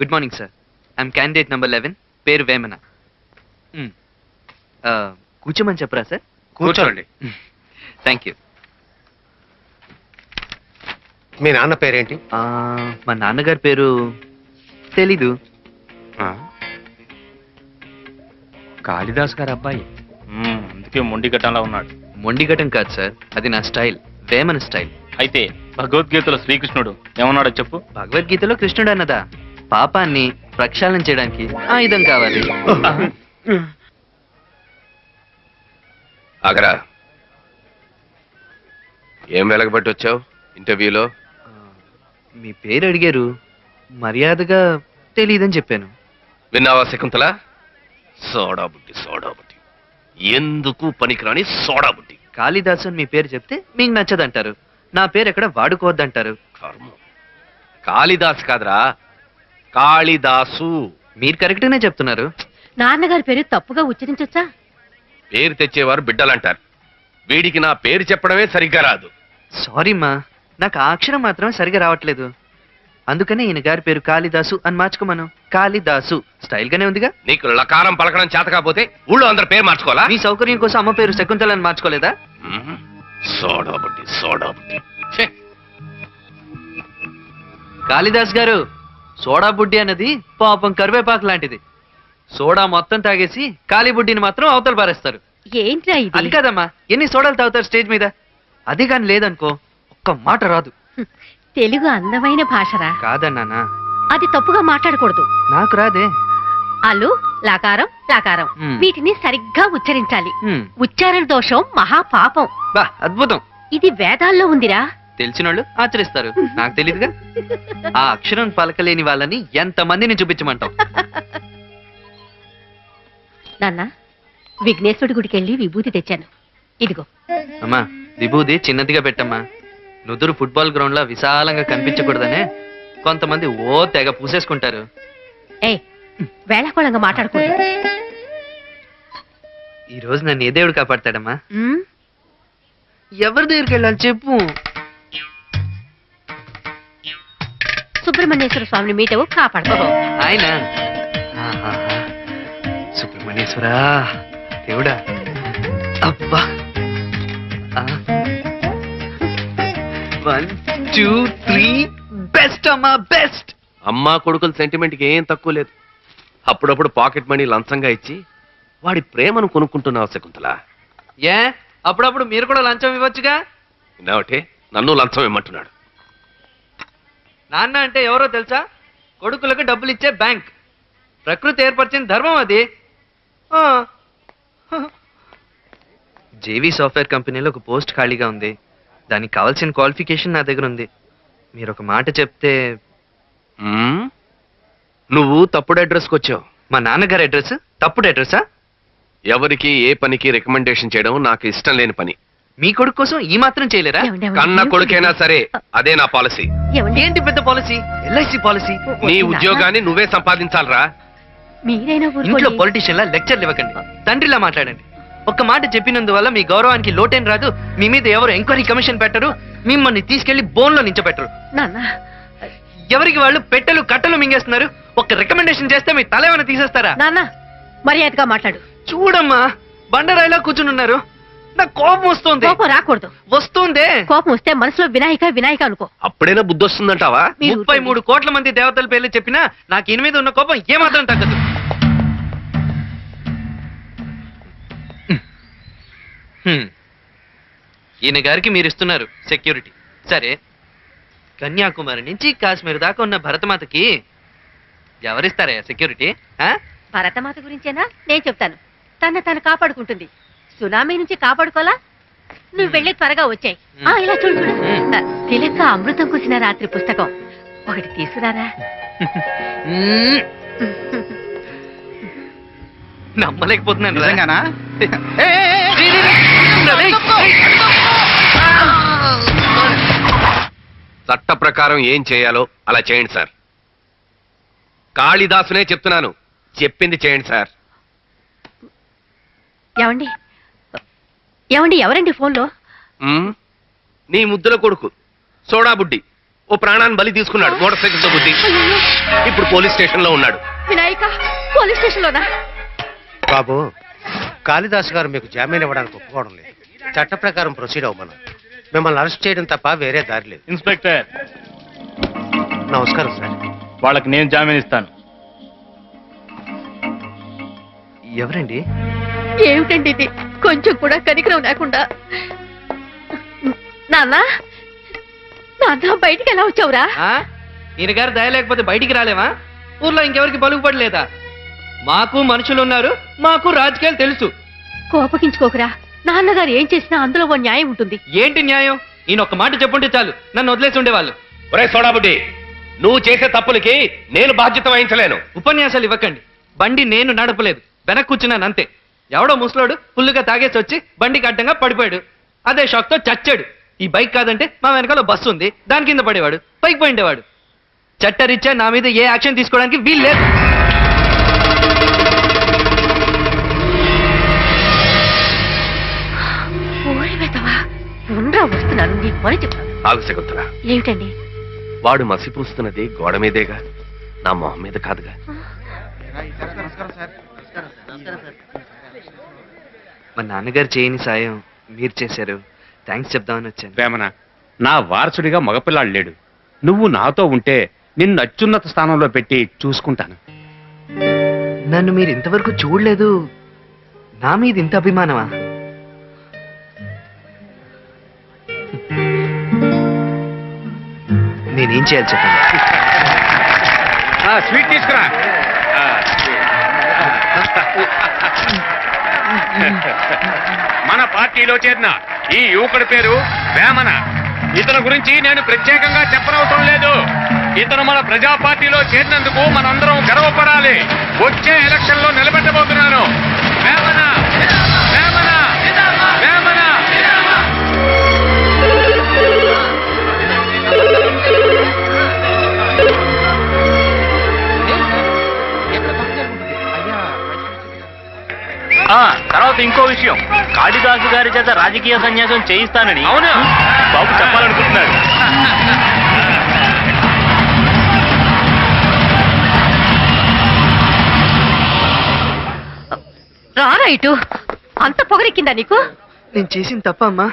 Good morning sir I'm candidate number eleven పేరు వేమన. ఆ, కూర్చోమని చెప్పరా సార్ కూర్చోండి. థ్యాంక్ యూ మీ నాన్న పేరేంటి? మా నాన్నగారి పేరు తెలీదు. కాళిదాస్ గారు అబ్బాయి. మ్మ్, అందుకే మొండి ఘటనలా ఉన్నాడు. మొండిగటం కాదు సార్ అది నా స్టైల్. వేమన స్టైల్. అయితే భగవద్గీతలో శ్రీకృష్ణుడు ఏమన్నాడో చెప్పు. భగవద్గీతలో కృష్ణుడు అన్నదా పాపాన్ని ప్రక్షాళన చేయడానికి ఆయుధం కావాలి. ఆగరా. ఏం వెలగబట్టి వచ్చావు? ఇంటర్వ్యూలో? మీ పేరు అడిగారు. మర్యాదగా తెలీదని చెప్పాను. విన్నావా శకుంతల? సోడా బుద్ధి సోడా బుద్ధి ఎందుకు పనికిరాని సోడా బుద్ధి కాళిదాసు అని మీ పేరు చెప్తే మీకు నచ్చదంటారు. నా పేరు ఎక్కడ వాడుకోవద్దంటారు. కర్మ. కాళిదాస్ కాదురా. కాళిదాసు. మీరు కరెక్ట్గానే చెప్తున్నారు. నాన్నగారి పేరు తప్పుగా ఉచ్చరించొచ్చా? పేరు తెచ్చేవారు బిడ్డలంటారు. వీడికి నా పేరు చెప్పడమే సరిగ్గా రాదు. సారీ మా నాకు ఆ అక్షరం మాత్రం సరిగా రావట్లేదు. అందుకనే ఈయన గారి పేరు కాళిదాసు అని మార్చుకోమను. కాళిదాసు స్టైల్ గానే ఉందిగా? నీకు లకారం పలకడం చేత కాకపోతే ఊళ్ళో అందరి పేరు మార్చుకోవాలా? మీ సౌకర్యం కోసం అమ్మ పేరు శకుంతల అని మార్చుకోలేదా. సోడా సోడా కాళిదాస్ గారు సోడా బుడ్డి అన్నది పాపం కరివేపాకు లాంటిది. సోడా మొత్తం తాగేసి కాళీ బుడ్డిని మాత్రం అవతల పారేస్తారు. ఏంట్రా అది ఇది కాదమ్మా ఎన్ని సోడాలు తాగుతారు స్టేజ్ మీద? అది కానీ లేదనుకో ఒక్క మాట రాదు. తెలుగు అందమైన భాషరా? కాదన్నానా అది తప్పుగా మాట్లాడకూడదు. నాకు రాదే. అల్లు లాకారం లాకారం. మ్. వీటిని సరిగ్గా ఉచ్చరించాలి. ఉచ్చారణ దోషం మహాపాపం. బా అద్భుతం. ఇది వేదాల్లో ఉందిరా. తెలిసినోళ్ళు ఆచరిస్తారు. నాకు తెలియదుగా ఆ అక్షరం పలకలేని వాళ్ళని ఎంత మందిని చూపించమంటావు? నాన్న విఘ్నేశ్వరుడి గుడికి వెళ్ళి విభూతి తెచ్చాను. ఇదిగో. అమ్మా విభూది చిన్నదిగా పెట్టమ్మా. నుదురు ఫుట్బాల్ గ్రౌండ్లో విశాలంగా కనిపించకూడదనే కొంతమంది ఓ తెగ పూసేసుకుంటారు. ఏయ్ వేళాకోళంగా మాట్లాడకూడదు. ఈ రోజు నన్ను ఏ దేవుడు కాపాడతాడమ్మా? ఎవరి దగ్గరికి వెళ్ళాలి చెప్పు. సుబ్రహ్మణ్యేశ్వర స్వామిని మీటవు కాపాడతావు ఆయన? ఆహాహా. సుబ్రహ్మణ్యేశ్వరా దేవుడా. అబ్బా. వన్ టూ త్రీ బెస్ట్ అమ్మా బెస్ట్ అమ్మా కొడుకుల సెంటిమెంట్కి ఏం తక్కువ లేదు. అప్పుడప్పుడు పాకెట్ మనీ లంచంగా ఇచ్చి వాడి ప్రేమను కొనుక్కుంటున్నావు శకుంతల. ఏ? అప్పుడప్పుడు మీరు కూడా లంచం ఇవ్వచ్చుగా? విన్నావటే? నన్ను లంచం ఇమ్మంటున్నాడు. నాన్న అంటే ఎవరో తెలుసా? కొడుకులకు డబ్బులు ఇచ్చే బ్యాంక్. ప్రకృతి ఏర్పరిచిన ధర్మం అది. జేవీ సాఫ్ట్వేర్ కంపెనీలో ఒక పోస్ట్ ఖాళీగా ఉంది. దానికి కావాల్సిన క్వాలిఫికేషన్ నా దగ్గర ఉంది. మీరు ఒక మాట చెప్తే? నువ్వు తప్పుడు అడ్రస్కి వచ్చావు. మా నాన్నగారి అడ్రస్ తప్పుడు అడ్రస్సా ఎవరికి ఏ పనికి రికమెండేషన్ చేయడం నాకు ఇష్టం లేని పని. మీ కొడుకు కోసం ఈ మాత్రం చేయలేరా? ఏమండి, ఏమండి? కన్న కొడుకైనా సరే అదే నా పాలసీ. ఏమండి? ఏంటి పెద్ద పాలసీ? LIC policy? నీ ఉద్యోగాన్ని నువ్వే సంపాదించాలరా. మీరైనా ఇంట్లో ఊరుకోండి. పొలిటీషియన్లా లెక్చర్లు ఇవ్వకండి తండ్రిలా మాట్లాడండి. ఒక్క మాట చెప్పినందువల్ల మీ గౌరవానికి లోటేం రాదు. మీ మీద ఎవరు ఎంక్వైరీ కమిషన్ పెట్టరు. మిమ్మల్ని తీసుకెళ్ళి బోన్లో నించోబెట్టరు. నాన్న. ఎవరికి వాళ్ళు పెట్టెలు కట్టలు మింగేస్తున్నారు? ఒక రికమెండేషన్ చేస్తే మీ తల ఏమైనా తీసేస్తారా? నాన్న మర్యాదగా మాట్లాడు. చూడమ్మా బండరాయిలా కూర్చుని ఉన్నారు నాకు కోపం వస్తుంది. కోపం రాకూడదు. వస్తుందే. కోపం వస్తే మనసులో వినాయక వినాయక అనుకో. అప్పుడైనా బుద్ధి వస్తుందంటావా మీరు ముప్పై మూడు కోట్ల మంది దేవతల పేర్లు చెప్పినా నాకు ఈయన మీద ఉన్న కోపం ఏమాత్రం తగ్గదు. హ్మ్. ఈయన గారికి మీరు ఇస్తున్నారు సెక్యూరిటీ. సరే. కన్యాకుమారి నుంచి కాశ్మీర్ దాకా ఉన్న భరతమాతకి ఎవరిస్తారయ్యా సెక్యూరిటీ? ఆ? భరతమాత గురించేనా? నేను చెప్తాను. తన తను కాపాడుకుంటుంది. సునామీ నుంచి కాపాడుకోలా నువ్వు వెళ్ళి త్వరగా వచ్చాయి ఆ ఇలా చూడు చూడు తిలక అమృతం కుసిన రాత్రి పుస్తకం ఒకటి తీసుకురారా మ్మ్. నమ్మలేకపోతున్నాను. నిజంగానా. చట్ట ప్రకారం ఏం చేయాలో అలా చేయండి సార్ కాళిదాసునే చెప్తున్నాను చెప్పింది చేయండి సార్ ఏమండి ఏమండి ఎవరండి ఫోన్లో? నీ ముద్దుల కొడుకు సోడా బుడ్డి ఓ ప్రాణాన్ని బలి తీసుకున్నాడు మోటార్ సైకిల్తో బుద్ధి ఇప్పుడు పోలీస్ స్టేషన్లో ఉన్నాడు. వినాయక పోలీస్ స్టేషన్ లోనా బాబు కాళిదాస్ గారు మీకు జామీన్ ఇవ్వడానికి ఒప్పుకోవడం లేదు. చట్ట ప్రకారం ప్రొసీడ్ అవ్వమను మిమ్మల్ని అరెస్ట్ చేయడం తప్ప వేరే దారి లేదు. ఇన్స్పెక్టర్. నమస్కారం సార్. వాళ్ళకి నేను జామీన్ ఇస్తాను. ఎవరండి? ఏమిటండి ఇది? కొంచెం కూడా కనికరం లేకుండా. నాన్న నాన్న బయటికి ఎలా వచ్చావురా? ఆ? ఈయన గారు దయ లేకపోతే బయటికి రాలేవా? ఊర్లో ఇంకెవరికి పలుకుపడలేదా మాకు మనుషులు ఉన్నారు మాకు రాజకీయాలు తెలుసు. కోపగించుకోకురా. నాన్నగారు ఏం చేసినా అందులో ఓ న్యాయం ఉంటుంది. ఏంటి న్యాయం? ఈయన ఒక్క మాట చెప్పుంటే చాలు. నన్ను వదిలేసి ఉండేవాళ్ళు. ఒరే సోడా బుడ్డి నువ్వు చేసే తప్పులకి నేను బాధ్యత వహించలేను. ఉపన్యాసాలు ఇవ్వకండి. బండి నేను నడపలేదు. వెనక్కి కూర్చున్నాను అంతే. ఎవడో ముసలోడు ఫుల్లుగా తాగేసి వచ్చి బండికి అడ్డంగా పడిపోయాడు. అదే షాక్తో చచ్చాడు. ఈ బైక్ కాదంటే మా వెనకాల బస్సు ఉంది. దాని కింద పడేవాడు. పైకి పోయిండేవాడు. చట్టరీత్యా నా మీద ఏ యాక్షన్ తీసుకోవడానికి వీలు లేదు. ఓరి వెతవా? ఉండరా వస్తున్నాను నీ పని చెప్తాను ఆగు శకుంతల. ఏమిటండి? వాడు మసిపూస్తున్నది గోడ మీదేగా నా మొహం మీద కాదుగా. మా నాన్నగారు చేయని సాయం మీరు చేశారు. థ్యాంక్స్ చెప్దామని వచ్చాను. వేమన నా వారసుడిగా మగపిల్లాడు లేడు. నువ్వు నాతో ఉంటే నిన్ను అత్యున్నత స్థానంలో పెట్టి చూసుకుంటాను. నన్ను మీరు ఇంతవరకు చూడలేదు. నా మీద ఇంత అభిమానమా? నేనేం చేయాలి చెప్పండి? స్వీట్ తీసుకురా ఆ, మన పార్టీలో చేరిన ఈ యువకుడి పేరు వేమన. ఇతని గురించి నేను ప్రత్యేకంగా చెప్పనవసరం లేదు. ఇతను మన ప్రజా పార్టీలో చేరినందుకు మనందరం గర్వపడాలి. వచ్చే ఎలక్షన్లో నిలబెట్టబోతున్నాను. వేమన! తర్వాత ఇంకో విషయం. కాళిదాసు గారి చేత రాజకీయ సన్యాసం చేయిస్తానని అవునా? బాబు చెప్పాలనుకుంటున్నాడు. రారా ఇటు? అంత పొగరెక్కిందా నీకు? నేను చేసిన తప్ప అమ్మా.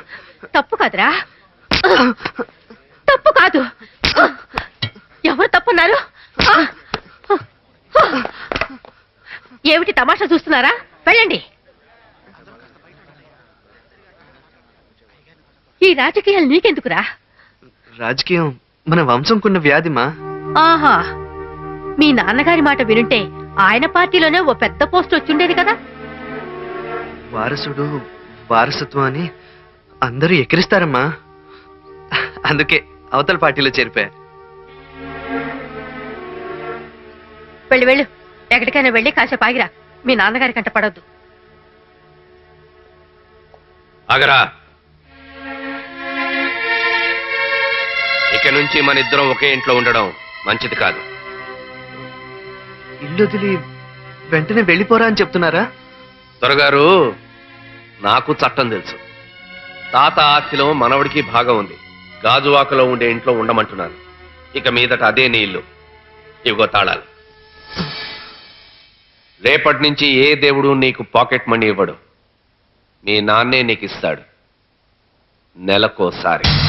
తప్పు కాదురా. తప్పు కాదు. ఎవరు తప్పున్నారు? ఏమిటి తమాషా చూస్తున్నారా? వెళ్ళండి. ఈ రాజకీయాలు నీకెందుకురా? రాజకీయం మన వంశంకున్న వ్యాధిమా ఆహా. మీ నాన్నగారి మాట వినుంటే ఆయన పార్టీలోనే ఓ పెద్ద పోస్ట్ వచ్చిండేది కదా? వారసుడు వారసత్వం అని అందరూ ఎక్కిరిస్తారమ్మా. అందుకే అవతల పార్టీలో చేరిపోయా. వెళ్ళు వెళ్ళు. ఎక్కడికైనా వెళ్ళి కాసేపు ఆగిరా. మీ నాన్నగారి కంట పడొద్దు. ఆగరా. ఇక నుంచి మన ఇద్దరం ఒకే ఇంట్లో ఉండడం మంచిది కాదు. ఇల్లు వదిలి వెంటనే వెళ్ళిపోరా అని చెప్తున్నారా? దొరగారు నాకు చట్టం తెలుసు. తాత ఆస్తిలో మనవడికి భాగం ఉంది. గాజువాకలో ఉండే ఇంట్లో ఉండమంటున్నాను. ఇక మీదట అదే నీ ఇల్లు. ఇవిగో తాళాలు. రేపటి నుంచి ఏ దేవుడు నీకు పాకెట్ మనీ ఇవ్వడు? మీ నాన్నే నీకు ఇస్తాడు నెలకోసారి.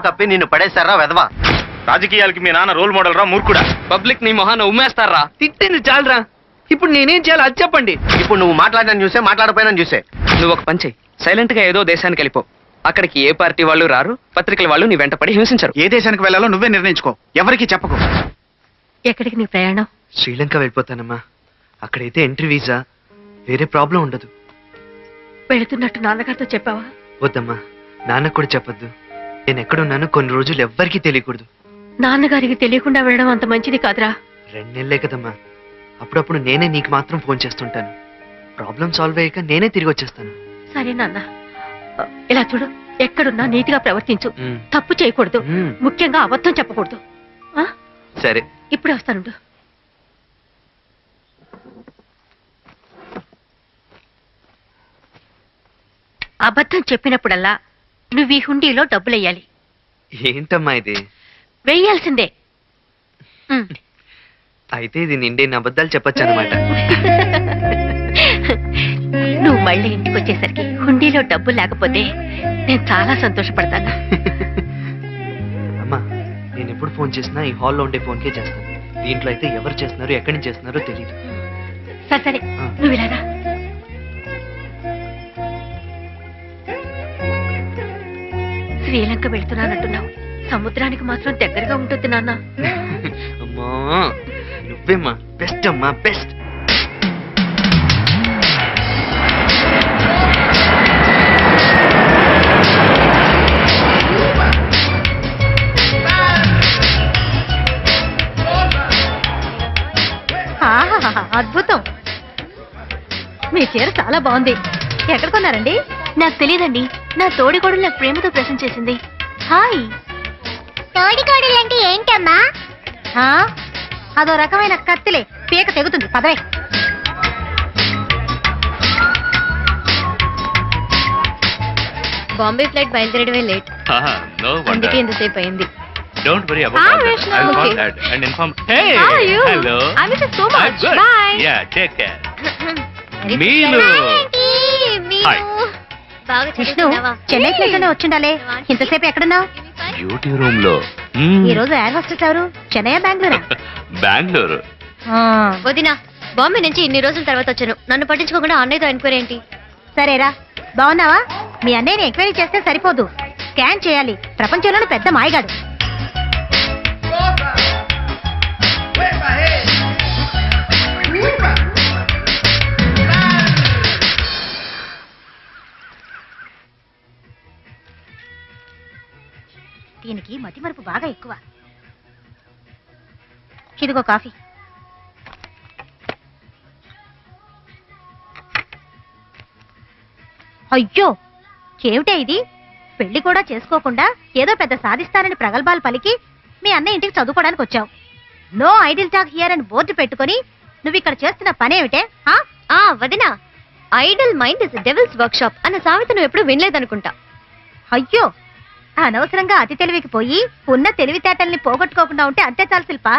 చాలువా కప్పి నిన్ను పడేశారా వెదవా రాజకీయాలకి మీ నాన్న రోల్ మోడల్ రా మూర్ఖుడా. పబ్లిక్ నీ మొహాన ఉమ్మేస్తారా? తిట్టింది చాలరా. ఇప్పుడు నేనేం చేయాలి అది చెప్పండి. ఇప్పుడు నువ్వు మాట్లాడిన చూసే మాట్లాడపోయినా చూసే. నువ్వు ఒక పని చెయ్యి సైలెంట్గా ఏదో దేశానికి వెళ్ళిపో. అక్కడికి ఏ పార్టీ వాళ్ళు రారు పత్రికల వాళ్ళు నీ వెంటపడి హింసించరు. ఏ దేశానికి వెళ్ళాలో నువ్వే నిర్ణయించుకో. ఎవరికి చెప్పకు. ఎక్కడికి నీ ప్రయాణం? శ్రీలంక వెళ్ళిపోతానమ్మా. అక్కడైతే ఎంట్రీ వీసా. వేరే ప్రాబ్లం ఉండదు. వెళుతున్నట్టు నాన్నగారితో చెప్పావా? వద్దమ్మా. నాన్నకు కూడా చెప్పొద్దు. నేను ఎక్కడున్నానో కొన్ని రోజులు ఎవ్వరికీ తెలియకూడదు. నాన్నగారికి తెలియకుండా వెళ్ళడం అంత మంచిది కాదురా. రెండు నెలలే కదమ్మా. అప్పుడప్పుడు నేనే నీకు మాత్రం ఫోన్ చేస్తుంటాను. ప్రాబ్లం సాల్వ్ అయ్యాక నేనే తిరిగి వచ్చేస్తాను. సరే నాన్న. ఇలా చూడు ఎక్కడున్నా నీతిగా ప్రవర్తించు. మ్మ్. తప్పు చేయకూడదు. మ్మ్. ముఖ్యంగా అబద్ధం చెప్పకూడదు. ఆ? సరే. ఇప్పుడే వస్తానుండు అబద్ధం చెప్పినప్పుడల్లా నువ్వు ఈ హుండీలో డబ్బులెయ్యాలి. ఏంటమ్మా ఇది? వెయ్యాల్సిందే. ఉమ్. అయితే ఇది నిండే అబద్ధాలు చెప్పొచ్చు అనమాట నువ్వు మళ్ళీ ఇంటికి వచ్చేసరికి హుండీలో డబ్బు లేకపోతే నేను చాలా సంతోషపడతాను. అమ్మా నేను ఎప్పుడు ఫోన్ చేసినా ఈ హాల్లో ఉండే ఫోన్కే చేస్తాను. దీంట్లో అయితే ఎవరు చేస్తున్నారు ఎక్కడి నుంచి చేస్తున్నారో తెలియదు సరే సరే. నువ్వు ఇలా రా. శ్రీలంక వెళ్తున్నానంటున్నావు? సముద్రానికి మాత్రం దగ్గరగా ఉంటుంది నాన్న. అమ్మా నువ్వేమ్మా బెస్ట్ అమ్మా బెస్ట్ అద్భుతం. మీ చీర చాలా బాగుంది. ఎక్కడ కొన్నారండి? నాకు తెలియదండి నా తోడికోడలు నాకు ప్రేమతో ప్రశ్న చేసింది. హాయ్. తోడికోడలు అంటే ఏంటమ్మా? ఆ, అదో రకమైన కత్తిలే. పీక తెగుతుంది. పదవే బాంబే ఫ్లైట్ బయలుదేరడమే లేట్. నో అందుకే ఇంతసేపు అయింది. Don't worry Ah, Vishnu. Okay. And inform hey How are you? Hello I miss you so much. Bye. Yeah take care మీలు hi బాగా విష్ణు చదువుతున్నావా? చెన్నై ఫ్లైట్లోనే వచ్చిండాలే. ఇంతసేపు ఎక్కడున్నావు బ్యూటీ రూమ్లో. ఈ రోజు ఎయిర్ హోస్టెస్ ఎవరు? చెన్నై బెంగళూరా? బెంగళూరు. వదినా బాంబే నుంచి ఇన్ని రోజుల తర్వాత వచ్చాను. నన్ను పట్టించుకోకుండా అన్నయ్యతో ఎంక్వైరీ ఏంటి? సరేరా బాగున్నావా? మీ అన్నయ్యని ఎంక్వైరీ చేస్తే సరిపోదు. స్కాన్ చేయాలి. ప్రపంచంలోనే పెద్ద మాయగాడు. దీనికి మతిమరుపు బాగా ఎక్కువ. ఇదిగో కాఫీ. అయ్యో! ఏమిటే ఇది? పెళ్ళి కూడా చేసుకోకుండా ఏదో పెద్ద సాధిస్తానని ప్రగల్భాలు పలికి మీ అన్న ఇంటికి చదువుకోవడానికి వచ్చావు. నో ఐడిల్ టాక్ హియర్ అని బోర్డు పెట్టుకొని నువ్వు ఇక్కడ చేస్తున్న పనేమిటే ఆ? ఆ వదినా. Idle mind is devil's workshop అన్న సామెత నువ్వు ఎప్పుడు వినలేదనుకుంటా. అయ్యో! అనవసరంగా అతి తెలివికి పోయి ఉన్న తెలివితేటల్ని పోగొట్టుకోకుండా ఉంటే అంతే చాలు శిల్పా.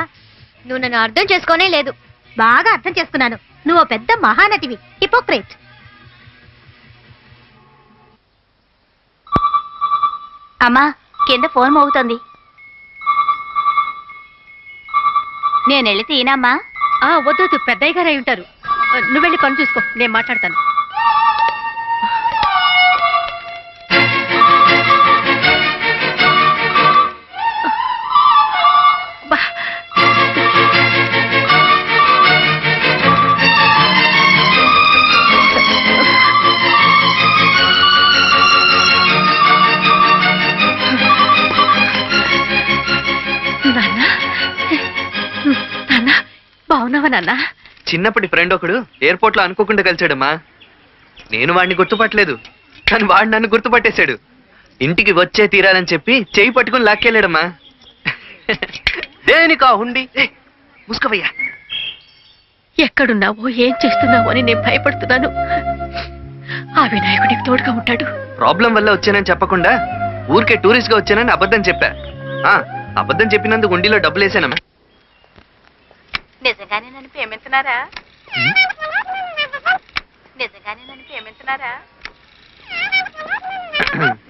నువ్వు నన్ను అర్థం చేసుకోనే లేదు. బాగా అర్థం చేసుకున్నాను. నువ్వు పెద్ద మహానటివి హిపోక్రేట్. అమ్మా కింద ఫోన్ మోగుతుంది. నేను వెళ్ళి తీనమ్మా వద్దు పెద్దయ్య గారు అయి ఉంటారు. నువ్వు వెళ్ళి పని చూసుకో నేను మాట్లాడతాను. నాన్న. చిన్నప్పటి ఫ్రెండ్ ఒకడు ఎయిర్పోర్ట్లో అనుకోకుండా కలిసాడమ్మా నేను వాడిని గుర్తుపట్టలేదు కానీ వాడు నన్ను గుర్తుపట్టేశాడు. ఇంటికి వచ్చే తీరాలని చెప్పి చేయి పట్టుకుని లాక్కెళ్ళాడమ్మా. దేనికా హుండి? ఏయ్, మూసుకోవయ్యా ఎక్కడున్నావో ఏం చేస్తున్నావో అని నేను భయపడుతున్నాను. ఆ వినాయకుడికి తోడుగా ఉంటాడు. ప్రాబ్లం వల్ల వచ్చానని చెప్పకుండా ఊరికే టూరిస్ట్గా వచ్చానని అబద్ధం చెప్పా. ఆ, అబద్ధం చెప్పినందుకు ఉండిలో డబ్బులు వేసానమ్మా నిజంగానే నన్ను ప్రేమిస్తున్నారా నిజంగానే నన్ను ప్రేమిస్తున్నారా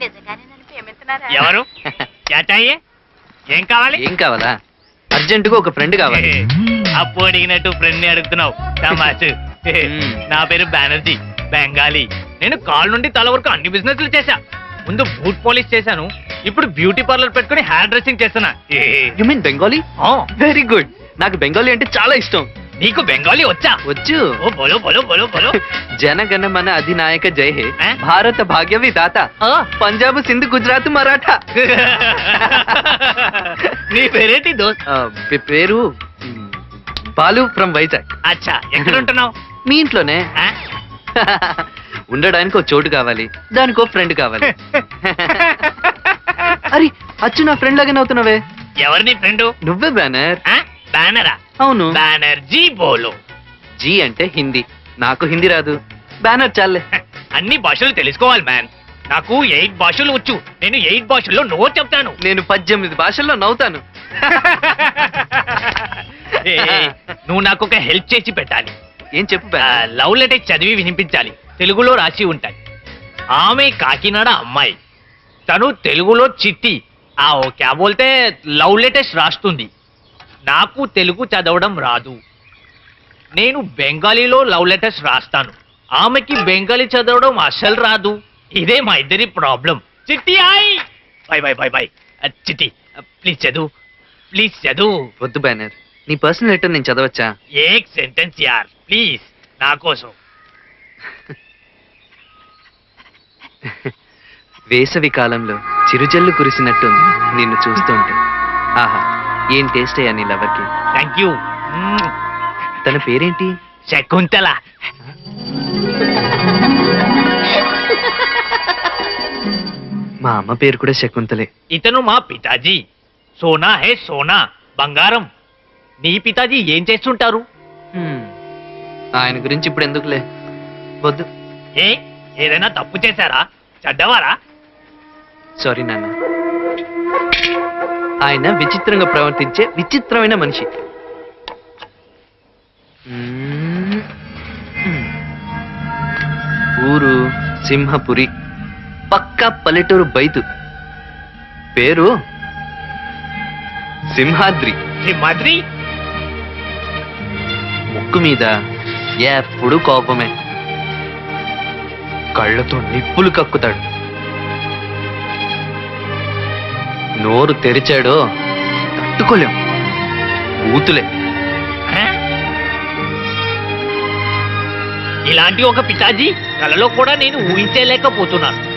నిజంగానే నన్ను ప్రేమిస్తున్నారా ఎవరు? చాచాయే ఏం కావాలి? ఏం కావాలా? అర్జెంటుగా ఒక ఫ్రెండ్ కావాలి. అప్పు అడిగినట్టు ఫ్రెండ్ని అడుగుతున్నావు. తమాషు. మ్మ్. నా పేరు బెనర్జీ బెంగాలీ. నేను కాల్ నుండి తల వరకు అన్ని బిజినెస్లు చేశా. ముందు బూట్ పాలిష్ చేశాను. ఇప్పుడు బ్యూటీ పార్లర్ పెట్టుకుని హెయిర్ డ్రెస్సింగ్ చేస్తున్నా. యు మీన్ బెంగాలీ ఆ, వెరీ గుడ్ నాకు బెంగాలీ అంటే చాలా ఇష్టం. నీకు బెంగాలీ వచ్చా? వచ్చు. ఓ బోలో బోలో బోలో బోలో. జనగణమన అధినాయక జై హే? భారత భాగ్య విధాత. పంజాబ్ సింధ్ గుజరాత్ మరాఠా. నీ పేరేంటి దోస్త్ పేరు బాలు ఫ్రమ్ వైజాగ్. అచ్చా ఎక్కడ ఉంటున్నావు మీ ఇంట్లోనే? ఉండడానికి ఒక చోటు కావాలి. దానికి ఒక ఫ్రెండ్ కావాలి. అరే అచ్చు నా ఫ్రెండ్ లాగానే అవుతున్నావే. ఎవరు నీ ఫ్రెండ్? నువ్వే బ్యానర్. బ్యానరా. అవును. బ్యానర్జీ బోలో. జీ అంటే హిందీ. నాకు హిందీ రాదు. బ్యానర్ చాలే. అన్ని భాషలు తెలుసుకోవాలి మ్యాన్. నాకు ఎయిట్ భాషలు వచ్చు. నేను ఎయిట్ భాషల్లో నో చెప్తాను. నేను పద్దెనిమిది భాషల్లో నవ్వుతాను. నువ్వు నాకు ఒక హెల్ప్ చేసి పెట్టాలి. ఏం చెప్పు లవ్ లెటర్ చదివి వినిపించాలి. తెలుగులో రాసి ఉంటాయి. ఆమె కాకినాడ అమ్మాయి. తను తెలుగులో చిట్టి. ఆ ఓ క్యా బోల్తే లవ్ లెటర్స్ రాస్తుంది. నాకు తెలుగు చదవడం రాదు. నేను బెంగాలీలో లవ్ లెటర్స్ రాస్తాను. ఆమెకి బెంగాలీ చదవడం అస్సలు రాదు. ఇదే మా ఇద్దరి problem. Chitti hi bye bye bye bye. Chitti please చదువు. ప్లీజ్ చదువు. వద్దు బ్యానర్ నీ పర్సనల్ లెటర్ నేను చదవచ్చా? ఏక్ సెంటెన్స్ యార్. ప్లీజ్ నా కోసం. వేసవి కాలంలో చిరుజల్లు కురిసినట్టుంది నిన్ను చూస్తుంటే. ఆహా. ఏం టేస్ట్ అయ్యా నీ లవర్కి థ్యాంక్ యూ తన పేరేంటి? శకుంతల. మా అమ్మ పేరు కూడా శకుంతలే. ఇతను మా పితాజీ. సోనా హే సోనా బంగారం. నీ పితాజీ ఏం చేస్తుంటారు. ఆయన గురించి ఇప్పుడు ఎందుకులే? వద్దు. ఏ ఏదైనా తప్పు చేశారా? చెడ్డవారా? సారీ నాన్న. ఆయన విచిత్రంగా ప్రవర్తించే విచిత్రమైన మనిషి. ఊరు సింహపురి పక్కా పల్లెటూరు బైతు పేరు సింహాద్రి. సింహాద్రి? ముక్కు మీద ఎప్పుడు కోపమే. కళ్ళతో నిప్పులు కక్కుతాడు. నోరు తెరిచాడో తట్టుకోలేం. బూతులే. ఇలాంటి ఒక పితాజీ కలలో కూడా నేను ఊహించలేకపోతున్నాను.